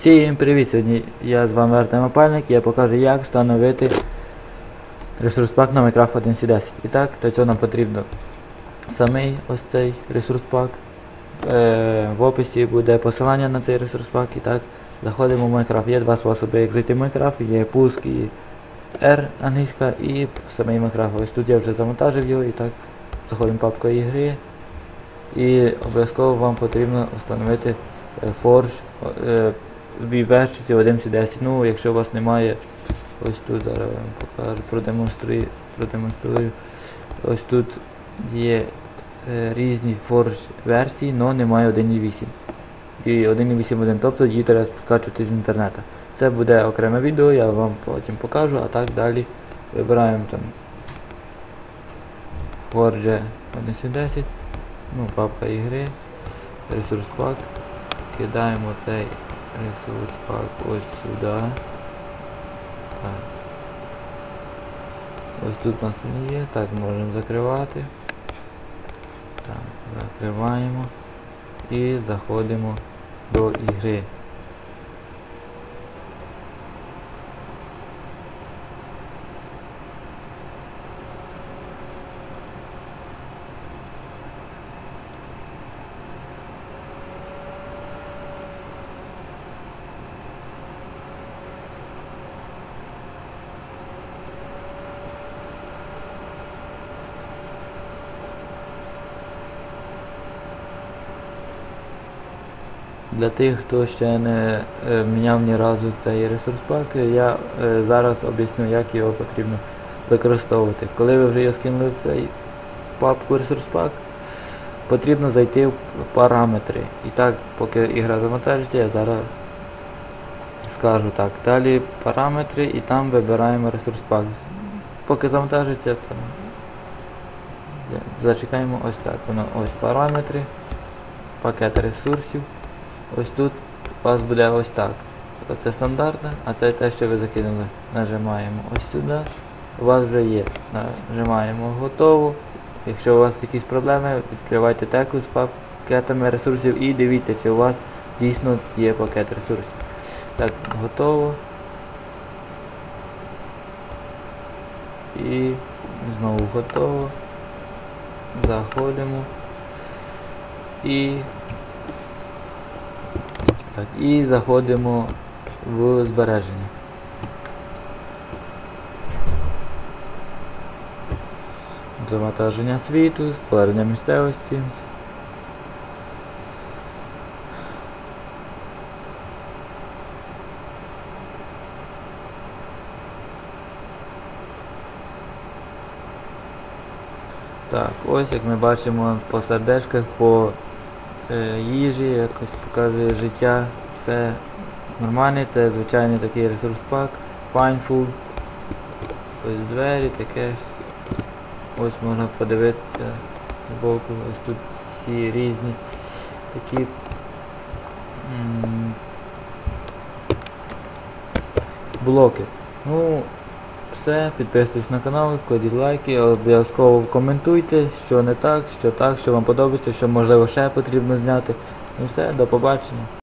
Всім привіт! Сьогодні я з вами Артем Опальник і я покажу як встановити ресурс пак на Minecraft 1.10. І так, для цього нам потрібно самий ось цей ресурс пак. Е, в описі буде посилання на цей ресурс пак. І так, заходимо в Minecraft. Є два способи, як зайти в Minecraft, є пуск і R англійська і самий Minecraft. Ось тут я вже завантажив його і так, заходимо в папку ігри. І обов'язково вам потрібно встановити е, Forge е, в версії 1.10. Ну, якщо у вас немає, ось тут зараз вам покажу, продемонструю, продемонструю. Ось тут є е, різні Forge версії, але немає 1.8. І 1.8.1, тобто її треба скачувати з інтернету. Це буде окреме відео, я вам потім покажу, а так далі вибираємо там Forge 1.10, ну, папка ігри, ресурс пак, кидаємо цей ресурс пак ось сюди. Так. Ось тут у нас не є, так можемо закривати. Так, закриваємо і заходимо до ігри. Для тих, хто ще не е, міняв ні разу цей ресурс пак, я е, зараз об'ясню, як його потрібно використовувати. Коли ви вже його скинули в цей папку ресурс пак, потрібно зайти в параметри. І так, поки ігра завантажиться, я зараз скажу так. Далі параметри і там вибираємо ресурс пак. Поки завантажиться, там, зачекаємо ось так. Воно ось параметри, пакет ресурсів. Ось тут у вас буде ось так. Оце стандартне, а це те, що ви закинули. Нажимаємо ось сюди. У вас вже є. Нажимаємо готово. Якщо у вас якісь проблеми, відкривайте теку з пакетами ресурсів і дивіться, чи у вас дійсно є пакет ресурсів. Так, готово. І знову готово. Заходимо. І так, і заходимо в збереження. Завантаження світу, створення місцевості. Так, ось як ми бачимо по сердечках, по їжі, якось показує життя, все нормальне, це звичайний такий ресурс пак, Pineful. Ось двері таке. ж. Ось можна подивитися збоку, ось тут всі різні такі блоки. Ну, все, підписуйтесь на канал, кладіть лайки, обов'язково коментуйте, що не так, що так, що вам подобається, що можливо ще потрібно зняти. Ну все, до побачення.